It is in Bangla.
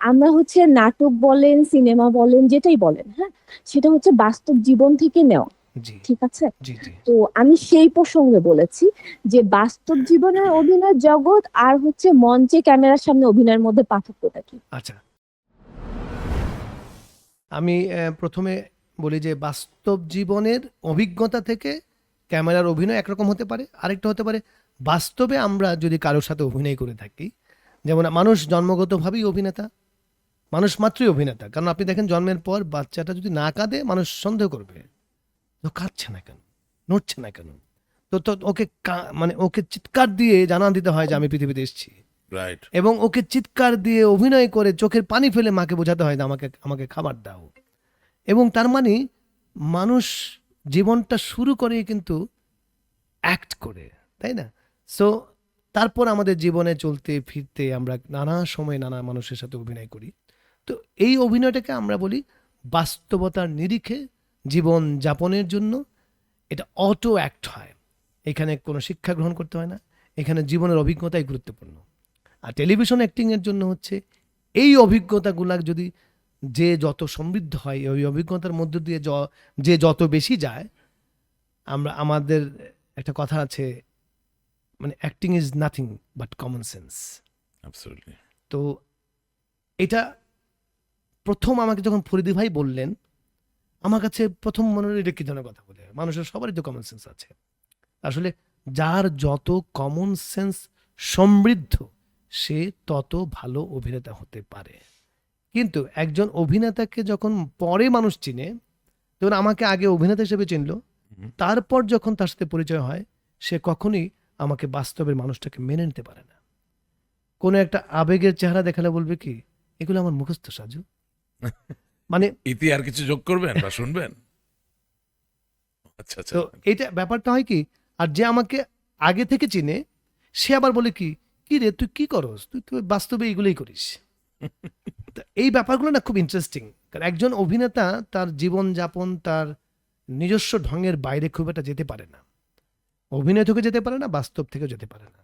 আমরা হচ্ছে নাটক বলেন সিনেমা বলেন যেটাই বলেন হ্যাঁ? সেটা হচ্ছে বাস্তব জীবন থেকে নেওয়া ঠিক আছে? তো আমি সেই প্রসঙ্গে বলেছি যে বাস্তব জীবনের অভিনয় জগৎ আর হচ্ছে মঞ্চে ক্যামেরার সামনে অভিনয়ের মধ্যে পার্থক্যটা কি? আচ্ছা। আমি প্রথমে বলি যে বাস্তব জীবনের অভিজ্ঞতা থেকে ক্যামেরার অভিনয় একরকম হতে পারে আরেকটা হতে পারে বাস্তবে আমরা যদি কারোর সাথে অভিনয় করে থাকি যেমন মানুষ জন্মগতভাবেই অভিনেতা মানুষ মাত্রই অভিনেতা। কারণ আপনি দেখেন জন্মের পর বাচ্চাটা যদি না কাঁদে মানুষ সন্দেহ করবে তো কাঁদছে না কেন? নড়ছে না কেন? তো তো ওকে মানে ওকে চিৎকার দিয়ে জানান দিতে হয় যে আমি পৃথিবীতে এসেছি। রাইট এবং ওকে চিৎকার দিয়ে অভিনয় করে চোখের পানি ফেলে মাকে বোঝাতে হয় যে আমাকে আমাকে খাবার দাও। এবং তার মানে মানুষ জীবনটা শুরু করে কিন্তু অ্যাক্ট করে তাই না? সো তারপর আমাদের জীবনে চলতে, ফিরতে আমরা নানা সময় নানা মানুষের সাথে অভিনয় করি। তো এই অভিনয়টাকে আমরা বলি বাস্তবতার নিরিখে জীবন যাপনের জন্য এটা অটো অ্যাক্ট হয়। এখানে কোনো শিক্ষা গ্রহণ করতে হয় না। এখানে জীবনের অভিজ্ঞতাই গুরুত্বপূর্ণ। আর টেলিভিশন অ্যাক্টিংয়ের জন্য হচ্ছে এই অভিজ্ঞতাগুলা যদি যে যত সমৃদ্ধ হয়, ওই অভিজ্ঞতার মধ্য দিয়ে য- যত বেশি যায়, আমরা, আমাদের একটা কথা আছে মানে acting is nothing but common sense তো এটা প্রথম আমাকে যখন ফরিদি ভাই বললেন আমার কাছে প্রথম মনে হলো এটা কি ধরনের কথা বলে? মানুষের সবারই তো কমন সেন্স আছে। আসলে যার যত কমন সেন্স সমৃদ্ধ সে তত ভালো অভিনেতা হতে পারে। কিন্তু একজন অভিনেতাকে যখন পরে মানুষ চিনে যেমন আমাকে আগে অভিনেতা হিসেবে চিনলো। তারপর যখন তার সাথে পরিচয় হয় সে কখনোই আমাকে বাস্তবের মানুষটাকে মেনে নিতে পারে না। কোনো একটা আবেগের চেহারা দেখালে বলবে কি এগুলো আমার মুখস্থ সাজু। মানে ইতি আর কিছু যোগ করবেন বা শুনবেন? আচ্ছা আচ্ছা। তো এটা ব্যাপারটা হয় কি আর যে আমাকে আগে থেকে চিনে সে আবার বলে কি কি রে তুই কি করস? তুই তুই বাস্তবে এগুলোই করিস। তো এই ব্যাপারগুলো না খুব ইন্টারেস্টিং কারণ একজন অভিনেতা তার জীবন যাপন তার নিজস্ব ঢঙের বাইরে খুব একটা যেতে পারে না। অভিনয় থেকে যেতে পারে না বাস্তব থেকে যেতে পারে না।